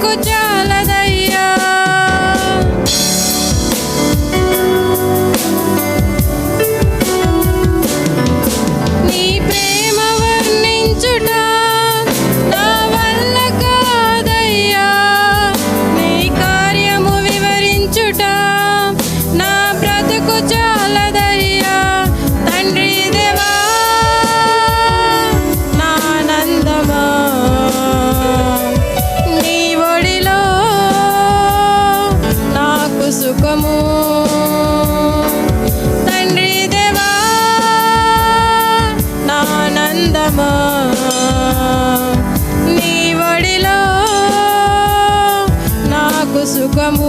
బ్రతుకు చాలదయ్యా నాకు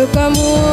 నాకు సుఖము